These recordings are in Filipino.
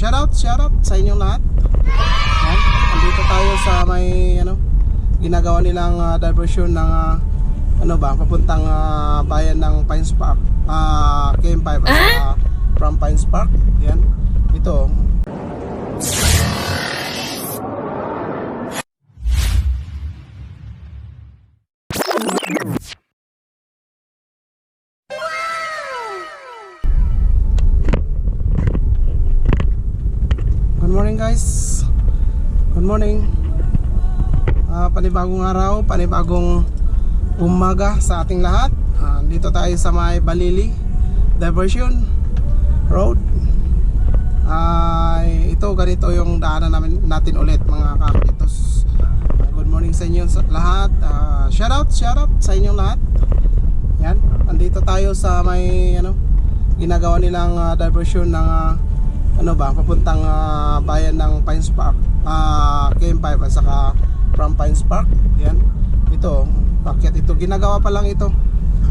shoutout, shoutout sa inyong lahat. Yan. Andito tayo sa may ano, ginagawa nilang ah, diversion ng ah, ano ba, papuntang ah, bayan ng Pines Park. Ah, KM5 at saka from Pines Park. Morning guys. Good morning. Ah, panibagong araw, panibagong umaga sa ating lahat. Ah, dito tayo sa may Balili Diversion Road. Ay, ito ganito yung daanan namin natin ulit mga kakulitos. Ah, good morning sa inyo lahat. Ah, shout out, shout out sa inyong lahat. Yan, andito tayo sa may ano ginagawa nilang ah, diversion ng ah, ano ba, papuntang ah, bayan ng Pines Park, ah KM5 at saka from Pines Park. Yan. Ito, packet ito. Ginagawa pa lang ito.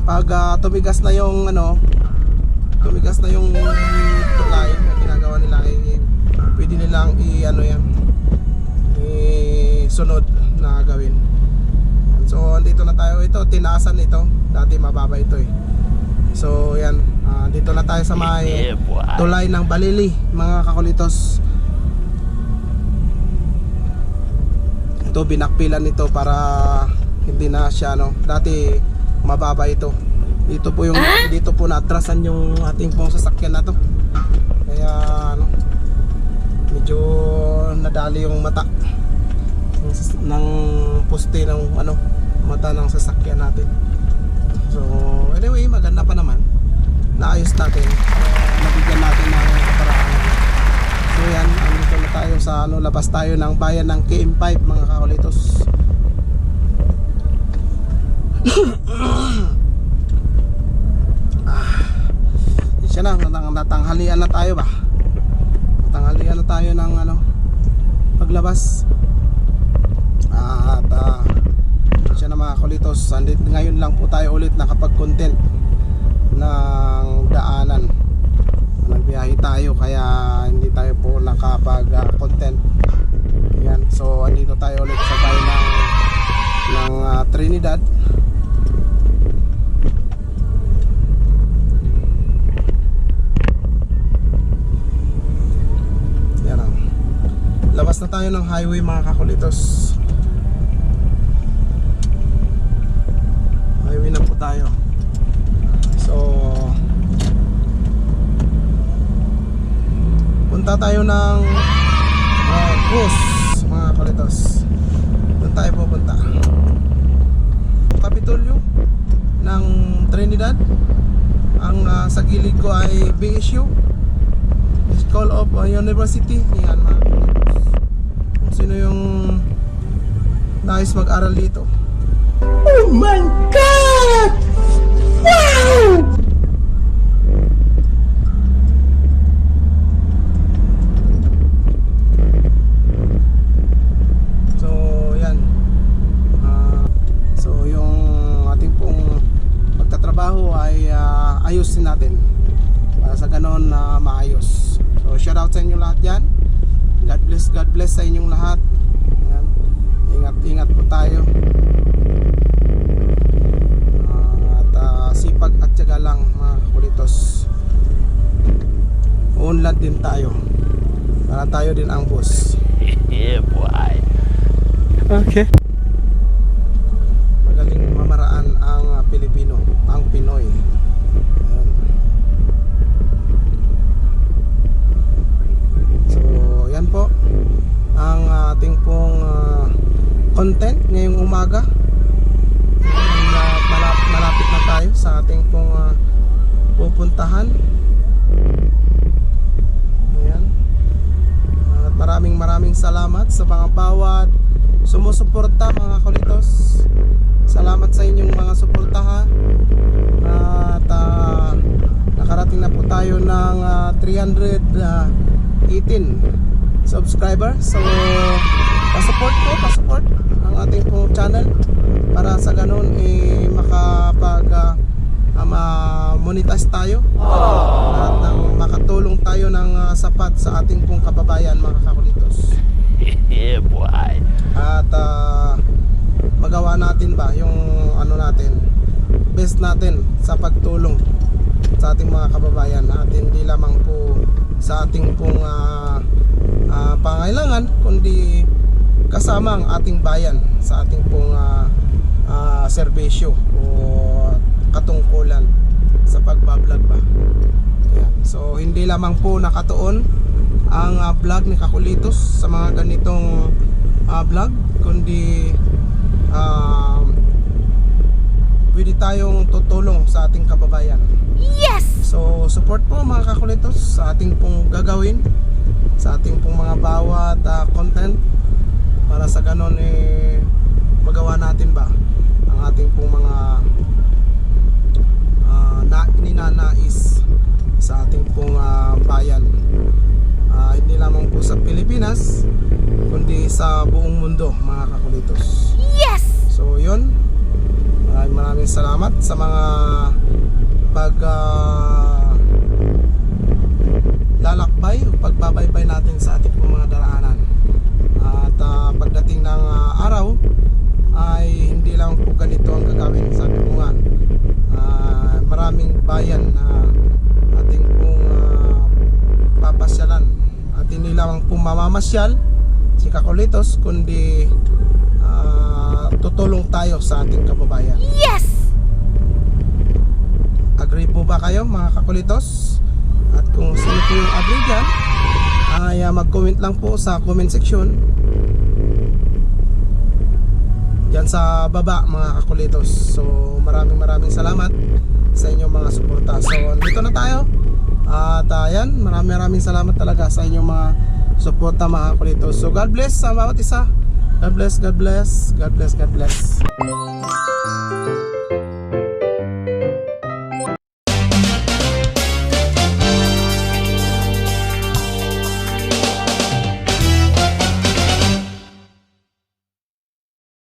Pag ah, tumigas na yung ano, tumigas na yung tulay na ginagawa nila ay pwede nilang i ano yan sunod na gawin. So andito na tayo ito, tinaasan ito. Dati mababa ito eh. So yan, ah, dito na tayo sa may tulay ng Balili, mga kakulitos. Ito binakpilan nito para hindi na siya no. Dati mababa ito. Dito po yung dito po natrasan yung ating pong sasakyan na to. Kaya ano medyo nadali yung mata ng, ng poste ng ano mata ng sasakyan natin. So anyway, maganda pa naman. Naayos natin. Nabigyan natin ng kaparaan. So yan, andito na tayo sa ano, labas tayo ng bayan ng KM5 mga kaulitos. ah, siya na, natang, natanghalian na tayo ba? Natanghalian na tayo ng ano, paglabas. At ah, siya na mga kulitos, andit, ngayon lang po tayo ulit nakapag-content ng daanan. Nagbiyahe tayo kaya hindi tayo po nakapag-content. Yan so andito tayo ulit sa bayan ng ng ah, Trinidad. Yan ang labas na tayo ng highway mga kakulitos highway na po tayo So Punta tayo ng uh, mga kalitos. Doon tayo pupunta. Kapitolyo ng Trinidad. Ang ah, sa gilid ko ay BSU. School of ah, University. Yan mga kalitos. Sino yung nais mag-aral dito. Oh my god! Ayusin natin. Para sa ganon na maayos. So, shout out sa inyo lahat yan. God bless, God bless sa inyong lahat. Yan. Ingat, ingat po tayo. Din tayo. Para tayo din ang boss. yeah, boy. Okay. Magaling mamaraan ang ah, Pilipino, ang Pinoy. Ayan. So, yan po ang ating pong ah, content ngayong umaga. Na, malapit, malapit na tayo sa ating pong ah, pupuntahan. Maraming maraming salamat sa mga bawat sumusuporta mga kulitos. Salamat sa inyong mga suporta ha. At ah, nakarating na po tayo ng ah, 318 subscriber. So, pa-support po, pa-support ang ating pong channel para sa ganun eh makapag ah, uh, ma-monetize tayo. At nang makatulong tayo ng ah, sapat sa ating pong kababayan mga kakulitos yeah, boy. at ah, magawa natin ba yung ano natin best natin sa pagtulong sa ating mga kababayan? At hindi lamang po sa ating pong ah, ah, pangailangan kundi kasama ang ating bayan sa ating pong ah, ah, serbisyo o katungkulan sa pagbablog ba Yan. so hindi lamang po nakatuon ang ah, vlog ni Kakulitos sa mga ganitong ah, vlog kundi ah, pwede tayong tutulong sa ating kababayan Yes! So, support po mga kakulitos sa ating pong gagawin sa ating pong mga bawat ah, content para sa ganon eh magawa natin ba ang ating pong mga na, ninanais sa ating pong ah, bayan. Ah, hindi lamang po sa Pilipinas kundi sa buong mundo mga kakulitos. Yes! So yun. Maraming maraming salamat sa mga pag ah, lalakbay o pagbabaybay natin sa ating pong mga daraanan. At ah, pagdating ng ah, araw ay hindi lang po ganito ang gagawin. Sabi ko nga, ah, maraming bayan na ating pong ah, papasyalan. At hindi lang po mamamasyal si Kakulitos kundi ah, tutulong tayo sa ating kababayan. Yes! Agree po ba kayo mga kakulitos? At kung sino po yung agree dyan, ay ah, mag-comment lang po sa comment section. Yan sa baba mga kakulitos. So maraming maraming salamat suporta. So dito na tayo. At ah, yan, maraming maraming salamat talaga sa inyong mga suporta mga kakulitos. So God bless sa bawat isa. God bless, God bless, God bless, God bless.